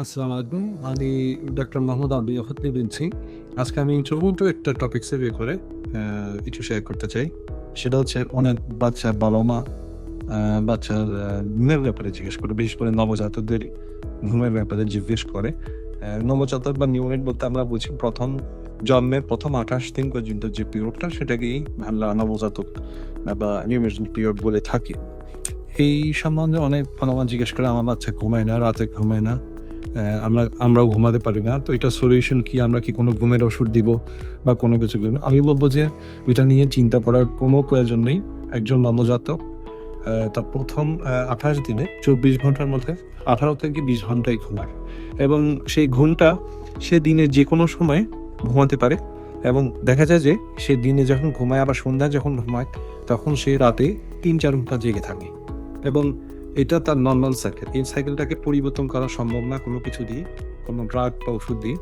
আসসালামু আলাইকুম। আমি ডক্টর মোহাম্মদ আবি হতে বলছি। আজকে আমি ছোট একটা টপিক্সে বিয়ে করে কিছু শেয়ার করতে চাই। সেটা হচ্ছে অনেক বাচ্চা বাবা মা বাচ্চার ঘুমের ব্যাপারে জিজ্ঞেস করে। বিশেষ করে নবজাতকদের ঘুমের ব্যাপারে জিজ্ঞেস করে। নবজাতক বা নিউনেট বলতে আমরা বুঝি প্রথম জন্মের প্রথম আঠাশ দিন পর্যন্ত যে পিরিয়ডটা সেটাকেই আমরা নবজাতক বা নিউমেশন পিরিয়ড বলে থাকি। এই সম্বন্ধে অনেক বাবা জিজ্ঞেস করে, আমার বাচ্চা ঘুমায় না, রাতে ঘুমায় না? আমরা, আমরাও ঘুমাতে পারি না। তো এটা সলিউশন কি? আমরা কি কোনো ঘুমের ওষুধ দিব বা কোনো কিছু আমি বলব যে এটা নিয়ে চিন্তা করার কোনো প্রয়োজন নেই। একজন নবজাতক তার প্রথম আঠাশ দিনে চব্বিশ ঘণ্টার মধ্যে আঠারো থেকে বিশ ঘন্টাই ঘুমায় এবং সেই ঘুমটা সে দিনে যে কোনো সময় ঘুমাতে পারে এবং দেখা যায় যে সে দিনে যখন ঘুমায় আবার সন্ধ্যায় যখন ঘুমায়, তখন সে রাতে তিন চার ঘণ্টা জেগে থাকে এবং এটা তার নর্মাল সাইকেল এই সাইকেলটাকে পরিবর্তন করা সম্ভব না, কোনো কিছু দিয়ে, কোনো ড্রাগ বা ওষুধ দিয়ে।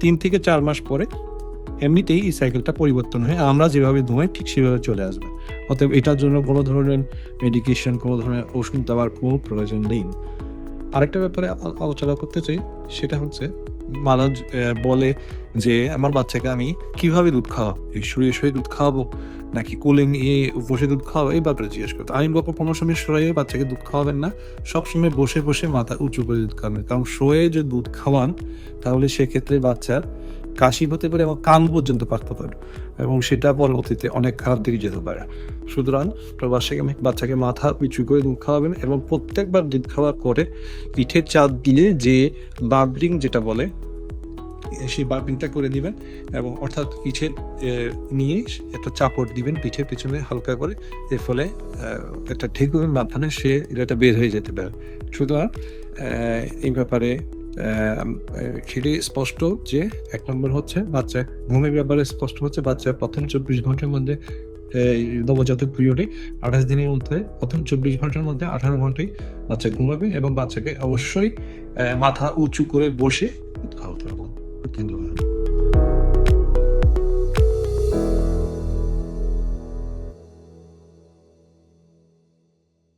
তিন থেকে চার মাস পরে এমনিতেই এই সাইকেলটা পরিবর্তন হয়ে আমরা যেভাবে ধোঁয়াই ঠিক সেভাবে চলে আসবে। অতএব এটার জন্য কোনো ধরনের মেডিকেশন কোনো ধরনের ওষুধ দেওয়ার কোনো প্রয়োজন নেই। আরেকটা ব্যাপারে আলোচনা করতে চাই, সেটা হচ্ছে মানুষ বলে যে, আমার বাচ্চাকে আমি কীভাবে দুধ খাওয়াবো? এই শুয়ে শুয়ে দুধ খাওয়াবো? নাকি কুলিং নিয়ে বসে দুধ খাওয়াবো? এই ব্যাপারে জিজ্ঞেস করতো। আমি বলব কোনো সময় শোয়ে বাচ্চাকে দুধ খাওয়াবেন না। সবসময় বসে বসে মাথা উঁচু করে দুধ খাওয়াবেন। কারণ শোয়ে যে দুধ খাওয়ান, তাহলে সেক্ষেত্রে বাচ্চার কাশি হতে পারে এবং কান পর্যন্ত পারতে পারে এবং সেটা পরবর্তীতে অনেক খারাপ দিকে যেতে পারে। সুতরাং বাচ্চাকে বাচ্চাকে মাথা উঁচু করে দুধ খাওয়াবেন এবং প্রত্যেকবার দুধ খাওয়ার পরে পিঠের চাঁদ দিলে যে বাবরিং যেটা বলে সেই বার্পিংটা করে দিবেন এবং অর্থাৎ পিঠে নিয়ে একটা চাপড় দিবেন পিঠের পিছনে হালকা করে। এর ফলে একটা ঠেকুরের মাধ্যমে সে এটা বের হয়ে যেতে পারে। সুতরাং এই ব্যাপারে সেটি স্পষ্ট যে এক নম্বর হচ্ছে বাচ্চা, ঘুমের ব্যাপারে স্পষ্ট হচ্ছে বাচ্চা প্রথম চব্বিশ ঘণ্টার মধ্যে নবজাতক পিরিয়ডে আঠাশ দিনের মধ্যে, প্রথম চব্বিশ ঘণ্টার মধ্যে আঠারো ঘন্টায় বাচ্চা ঘুমাবে এবং বাচ্চাকে অবশ্যই মাথা উঁচু করে বসে খাওয়াতে হবে। ধন্যবাদ।